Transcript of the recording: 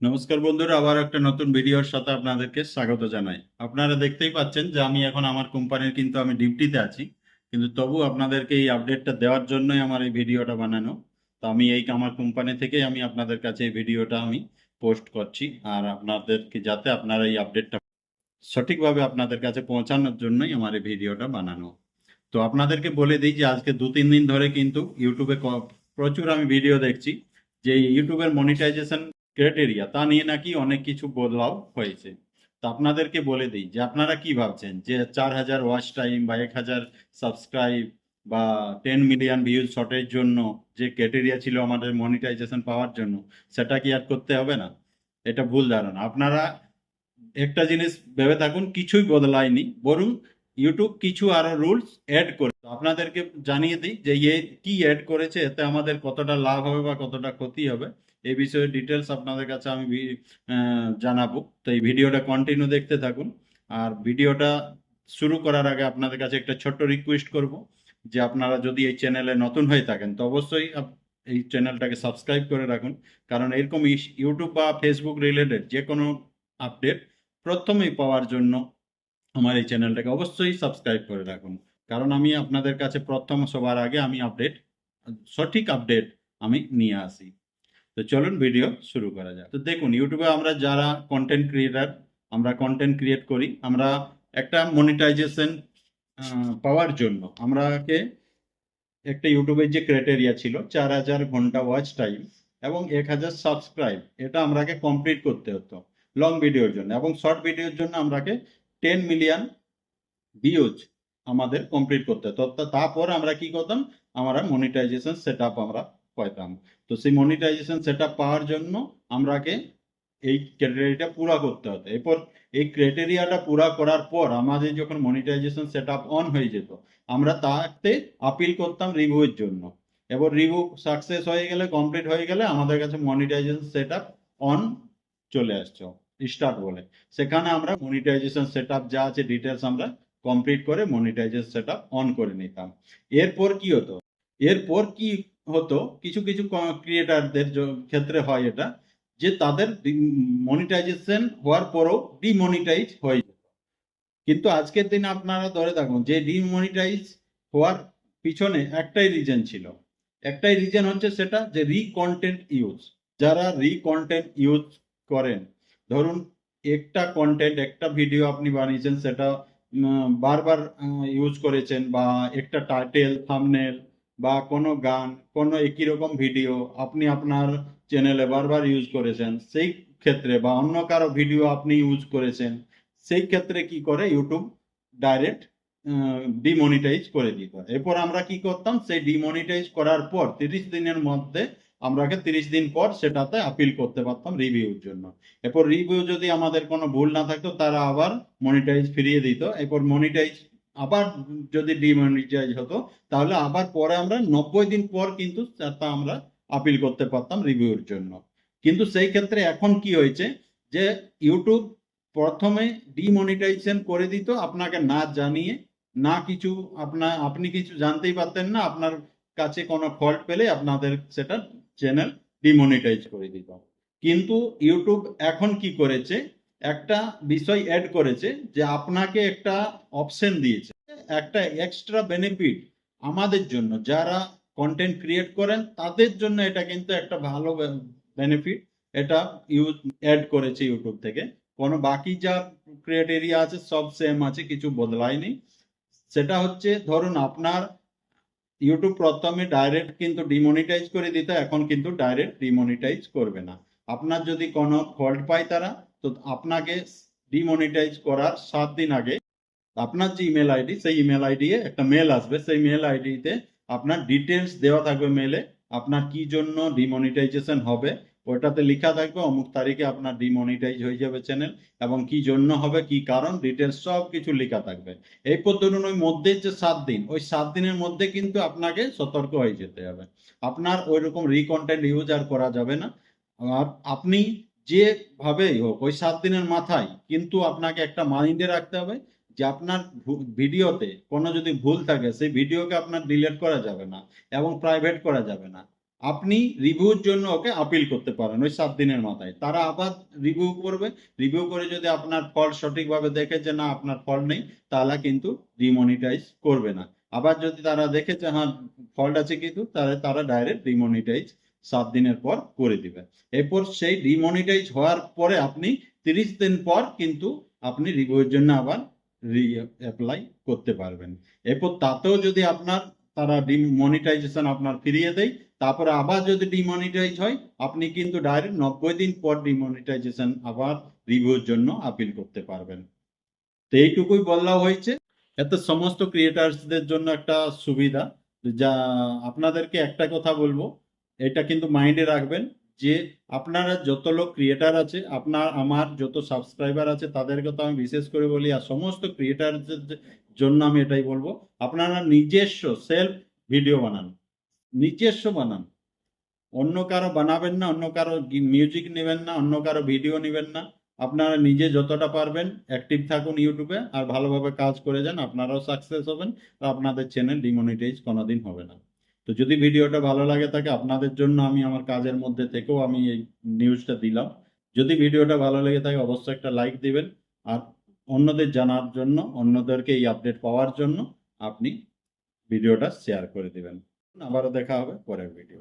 নমস্কার বন্ধুরা, আবার একটা নতুন ভিডিওর সাথে আপনাদেরকে স্বাগত জানাই। আপনারা দেখতেই পাচ্ছেন যে আমি এখন আমার কোম্পানির কিন্তু আমি ডিউটিতে আছি, কিন্তু তবু আপনাদেরকে এই আপডেটটা দেওয়ার জন্যই আমার এই ভিডিওটা বানানো। তো আমি এই আমার কোম্পানি থেকেই আমি আপনাদের কাছে এই ভিডিওটা আমি পোস্ট করছি, আর আপনাদেরকে যাতে আপনারা এই আপডেটটা সঠিকভাবে আপনাদের কাছে পৌঁছানোর জন্যই আমার এই ভিডিওটা বানানো। তো আপনাদেরকে বলে দিই যে আজকে দু তিন দিন ধরে কিন্তু ইউটিউবে প্রচুর আমি ভিডিও দেখছি, যে ইউটিউবের মনিটাইজেশন ক্রাইটেরিয়া তা নিয়ে নাকি অনেক কিছু বদলাও হয়েছে। তো আপনাদেরকে বলে দিই যে আপনারা কি ভাবছেন? যে চার হাজার ওয়াচ টাইম বা এক হাজার সাবস্ক্রাইব বা টেন মিলিয়ন ভিউজ শটের জন্য যে ক্রাইটেরিয়া ছিল আমাদের মনিটাইজেশন পাওয়ার জন্য, সেটা কি আর করতে হবে না? এটা ভুল ধারণা। আপনারা একটা জিনিস ভেবে থাকুন, কিছুই বদলায়নি, বরং ইউটিউব কিছু আরও রুলস অ্যাড করে। আপনাদেরকে জানিয়ে দিই যে এ কি অ্যাড করেছে, এতে আমাদের কতটা লাভ হবে বা কতটা ক্ষতি হবে। এই বিষয়ে ডিটেলস আপনাদের কাছে আমি জানাব। তো এই ভিডিওটা কন্টিনিউ দেখতে থাকুন। আর ভিডিওটা শুরু করার আগে আপনাদের কাছে একটা ছোট্ট রিকোয়েস্ট করব যে আপনারা যদি এই চ্যানেলে নতুন হয়ে থাকেন, তো অবশ্যই এই চ্যানেলটাকে সাবস্ক্রাইব করে রাখুন। কারণ এরকম ইউটিউব বা ফেসবুক রিলেটেড যে কোনো আপডেট প্রথমেই পাওয়ার জন্য আমার এই চ্যানেলটাকে অবশ্যই সাবস্ক্রাইব করে রাখুন। কারণ আমি আপনাদের কাছে প্রথম সবার আগে আমি আপডেট সঠিক আপডেট আমি নিয়ে আসি। তো চলুন ভিডিও শুরু করা যাক। তো দেখুন ইউটিউবে আমরা যারা কন্টেন্ট ক্রিয়েটার আমরা কন্টেন্ট ক্রিয়েট করি, আমরা একটা মনিটাইজেশন পাওয়ার জন্য আমরাকে একটা ইউটিউবের যে ক্রাইটেরিয়া ছিল, চার হাজার ঘণ্টা ওয়াচ টাইম এবং এক হাজার সাবস্ক্রাইব এটা আমরাকে কমপ্লিট করতে হতো লং ভিডিওর জন্য এবং শর্ট ভিডিওর জন্য আমরাকে টেন মিলিয়ন ভিউজ আমাদের কমপ্লিট করতে হতো। তারপর আমরা কি করতাম? আমরা মনিটাইজেশন সেট আমরা পাইতাম। তো সেই মনিটাইজেশন সেট পাওয়ার জন্য আমরাকে এই ক্রাইটেরিয়াটা পুরা করতে হতো। এরপর এই ক্রাইটেরিয়াটা পুরা করার পর আমাদের যখন মনিটাইজেশন সেট অন হয়ে যেত, আমরা তাতে আপিল করতাম রিভিউর জন্য। এবার রিভিউ সাকসেস হয়ে গেলে কমপ্লিট হয়ে গেলে আমাদের কাছে মনিটাইজেশন সেট অন চলে আসছে স্টার্ট বলে। সেখানে আমরা মনিটাইজেশন সেট যা আছে ডিটেলস আমরা কমপ্লিট করে মনিটাইজেশন সেট অন করে নিতাম। এরপর কি হতো? এরপর কি হতো, কিছু কিছু ক্রিয়েটারদের ক্ষেত্রে হয় এটা, যে তাদের মনিটাইজেশন হওয়ার পরেও ডিমনিটাইজ হয়ে যেত। কিন্তু আজকের দিনে আপনারা ধরে থাকুন, যে ডিমনিটাইজ হওয়ার পিছনে একটাই রিজন ছিল। একটাই রিজন হচ্ছে সেটা যে রি কন্টেন্ট ইউজ যারা রি কন্টেন্ট ইউজ করেন, ধরুন একটা কন্টেন্ট একটা ভিডিও আপনি বানিয়েছেন, সেটা বারবার ইউজ করেছেন বা একটা টাইটেল থামনেল বা কোনো গান, কোনো একই রকম ভিডিও আপনি আপনার চ্যানেলে বারবার ইউজ করেছেন, সেই ক্ষেত্রে বা অন্য কারও ভিডিও আপনি ইউজ করেছেন, সেই ক্ষেত্রে কি করে ইউটিউব ডাইরেক্ট ডিমনিটাইজ করে দিত। এরপর আমরা কি করতাম, সেই ডিমনিটাইজ করার পর তিরিশ দিনের মধ্যে আমরাকে তিরিশ দিন পর সেটাতে আপিল করতে পারতাম রিভিউর জন্য। এরপর রিভিউ যদি আমাদের কোনো ভুল না থাকতো, তারা আবার মনিটাইজ ফিরিয়ে দিত। এরপর মনিটাইজ আবার যদি ডিমনিটাইজ হতো, তাহলে আবার পরে আমরা নব্বই দিন পর কিন্তু তা আমরা আপিল করতে পারতাম রিভিউর জন্য। কিন্তু সেই ক্ষেত্রে এখন কি হয়েছে যে ইউটিউব প্রথমে ডিমনিটাইজেশন করে দিত আপনাকে না জানিয়ে, না কিছু আপনার আপনি কিছু জানতেই পারতেন না, আপনার কাছে কোনো ফল্ট পেলে আপনাদের সেটা চ্যানেল ডিমনিটাইজ করে দিত। কিন্তু ইউটিউব এখন কি করেছে একটা বিষয় অ্যাড করেছে যে আপনাকে একটা অপশন দিয়েছে। একটা এক্সট্রা বেনিফিট আমাদের জন্য, যারা কন্টেন্ট ক্রিয়েট করেন, তাদের জন্য এটা কিন্তু একটা ভালো বেনিফিট এটা ইউজ অ্যাড করেছে ইউটিউব থেকে। কোনো বাকি যা ক্রাইটেরিয়া আছে, সব সেম আছে, কিছু বদলায়নি। সেটা হচ্ছে, ধরুন আপনার ইউটিউব প্রথমে ডাইরেক্ট কিন্তু ডিমনিটাইজ করে দিত, এখন কিন্তু ডাইরেক্ট ডিমনিটাইজ করবে না। আপনার যদি কোনো ফল্ট পায় তারা, তো আপনাকে ডিমনিটাইজ করার সাত দিন আগে আপনার যে ইমেল আইডি সেই ইমেল আইডি একটা মেল আসবে। সেই মেল আইডিতে আপনার ডিটেলস দেওয়া থাকবে মেলে আপনার কি জন্য ডিমনিটাইজেশন হবে ওটাতে লেখা থাকবে, অমুক তারিখে আপনার ডিমনিটাইজ হয়ে যাবে চ্যানেল এবং কি জন্য হবে, কি কারণ ডিটেলস সব কিছু লেখা থাকবে। এরপর ধরুন ওই মধ্যে যে সাত দিন, ওই সাত দিনের মধ্যে কিন্তু আপনাকে সতর্ক হয়ে যেতে হবে। আপনার ওই রকম রিকন্টেন্ট ইউজ আর করা যাবে না। আর আপনি যেভাবেই হোক, ওই সাত দিনের মাথায় কিন্তু আপনাকে একটা মাইন্ডে রাখতে হবে যে আপনার ভিডিওতে কোনো যদি ভুল থাকে, সেই ভিডিওকে আপনার ডিলিট করা যাবে না এবং প্রাইভেট করা যাবে না। আপনি রিভিউর জন্য ওকে আপিল করতে পারেন ওই সাত দিনের মাথায়। তারা আবার রিভিউ করবে। রিভিউ করে যদি আপনার ফল সঠিকভাবে দেখে যে না, আপনার ফল নেই তাহলে কিন্তু ডিমনিটাইজ করবে না। আবার যদি তারা দেখে যে হ্যাঁ ফল্ট আছে কিন্তু, তাহলে তারা ডাইরেক্ট ডিমনিটাইজ সাত দিনের পর করে দিবে। এরপর সেই ডিমনিটাইজ হওয়ার পরে আপনি তিরিশ দিন পর কিন্তু আপনি রিভিউর জন্য আবার রি অ্যাপ্লাই করতে পারবেন। এরপর তাতেও যদি আপনার, তারা ডিমনিটাইজেশন আপনার ফিরিয়ে দেয়, তারপরে আবার যদি ডিমনিটাইজ হয়, আপনি কিন্তু ডাইরেক্ট নব্বই দিন পর ডিমনিটাইজেশন আবার রিভিউর জন্য আপিল করতে পারবেন। তো এইটুকুই বলা হয়েছে। এতে সমস্ত ক্রিয়েটার্সদের জন্য একটা সুবিধা। যা আপনাদেরকে একটা কথা বলব এটা কিন্তু মাইন্ডে রাখবেন যে আপনারা যত লোক ক্রিয়েটার আছে, আপনার, আমার যত সাবস্ক্রাইবার আছে, তাদেরকে তো আমি বিশেষ করে বলি, আর সমস্ত ক্রিয়েটারদের জন্য আমি এটাই বলব, আপনারা নিজস্ব সেলফ ভিডিও বানান, নিজস্ব বানান। অন্য কারও বানাবেন না, অন্য কারও মিউজিক নেবেন না, অন্য কারও ভিডিও নেবেন না, আপনারা নিজে যতটা পারবেন অ্যাক্টিভ থাকুন ইউটিউবে আর ভালোভাবে কাজ করে যান, আপনারাও সাকসেস হবেন আর আপনাদের চ্যানেল ডিমনিটাইজ কোনোদিন হবে না। তো যদি ভিডিওটা ভালো লাগে থাকে আপনাদের জন্য আমি আমার কাজের মধ্যে থেকেও আমি এই নিউজটা দিলাম। যদি ভিডিওটা ভালো লেগে থাকে অবশ্যই একটা লাইক দিবেন। আর অন্যদের জানার জন্য, অন্যদেরকে এই আপডেট পাওয়ার জন্য আপনি ভিডিওটা শেয়ার করে দিবেন। আবারও দেখা হবে পরের ভিডিও